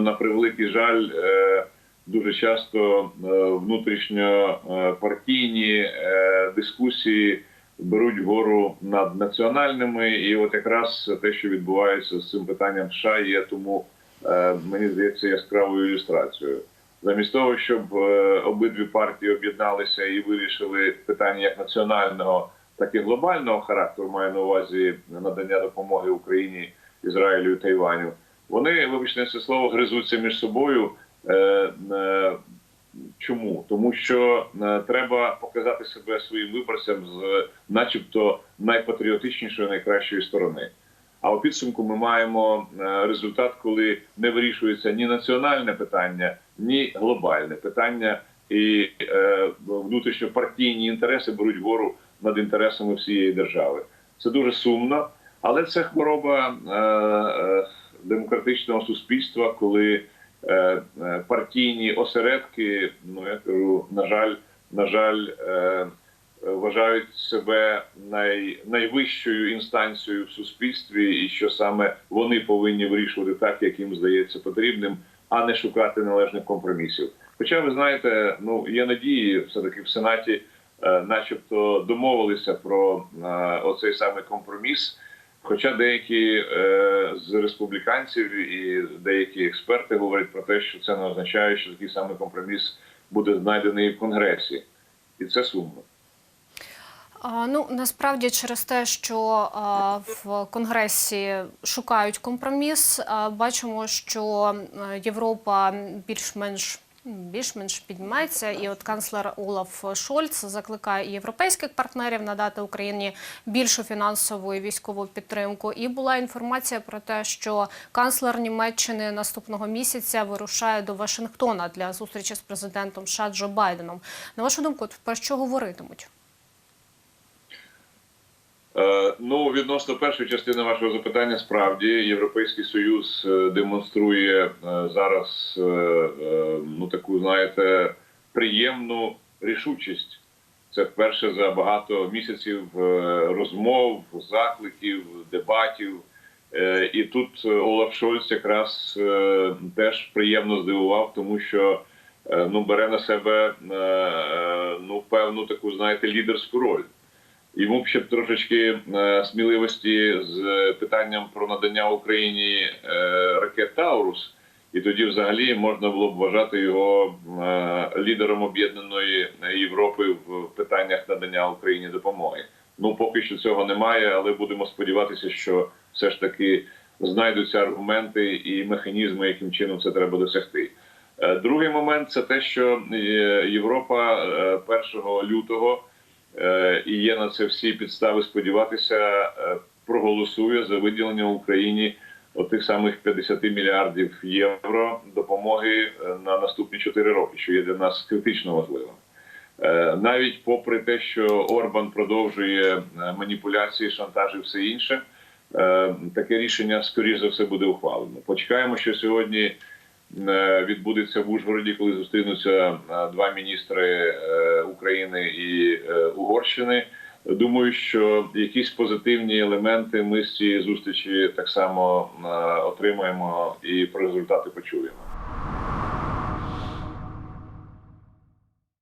на превеликий жаль, е, дуже часто е, внутрішньопартійні е, дискусії беруть гору над національними, і от якраз те, що відбувається з цим питанням в США, є тому мені здається яскравою ілюстрацією. Замість того, щоб обидві партії об'єдналися і вирішили питання як національного, так і глобального характеру, маю на увазі надання допомоги Україні, Ізраїлю і Тайваню. Вони, вибачте це слово, гризуться між собою. Е, е, Чому? Тому що е, треба показати себе своїм виборцям з, начебто, найпатріотичнішої, найкращої сторони. А у підсумку ми маємо результат, коли не вирішується ні національне питання, ні глобальне питання, і е, внутрішньопартійні інтереси беруть гору над інтересами всієї держави. Це дуже сумно, але це хвороба е, демократичного суспільства, коли е, е, партійні осередки, ну я кажу, на жаль, на жаль, е, вважають себе най, найвищою інстанцією в суспільстві, і що саме вони повинні вирішувати так, як їм здається потрібним, а не шукати належних компромісів. Хоча ви знаєте, ну є надії, все таки в сенаті, начебто, домовилися про оцей саме компроміс. Хоча деякі е, з республіканців і деякі експерти говорять про те, що це не означає, що такий самий компроміс буде знайдений в конгресі, і це сумно. Ну насправді через те, що в Конгресі шукають компроміс, бачимо, що е, Європа більш-менш більш-менш піднімається, і от канцлер Олаф Шольц закликає європейських партнерів надати Україні більшу фінансову і військову підтримку. І була інформація про те, що канцлер Німеччини наступного місяця вирушає до Вашингтона для зустрічі з президентом США Джо Байденом. На вашу думку, про що говоритимуть? Ну, відносно першої частини вашого запитання, справді Європейський Союз е, демонструє е, зараз е, ну таку, знаєте, приємну рішучість. Це вперше за багато місяців розмов, закликів, дебатів. І тут Олаф Шольц якраз теж приємно здивував, тому що ну бере на себе ну певну таку, знаєте, лідерську роль. Йому б ще б трошечки е, сміливості з питанням про надання Україні е, ракет Таурус, і тоді, взагалі, можна було б вважати його е, лідером об'єднаної Європи в питаннях надання Україні допомоги. Ну поки що цього немає, але будемо сподіватися, що все ж таки знайдуться аргументи і механізми, яким чином це треба досягти. Е, Другий момент це те, що е, Європа е, 1 лютого е, і є на це всі підстави сподіватися, е, проголосує за виділення Україні отих самих 50 мільярдів євро допомоги е, на наступні 4 роки, що є для нас критично важливим. Е, Навіть попри те, що Орбан продовжує е, маніпуляції, шантаж і все інше, е, таке рішення скоріш за все буде ухвалено. Почекаємо, що сьогодні е, відбудеться в Ужгороді, коли зустрінуться е, два міністри е, України і е, Угорщини. Думаю, що якісь позитивні елементи ми з цієї зустрічі так само е, отримаємо і про результати почуємо.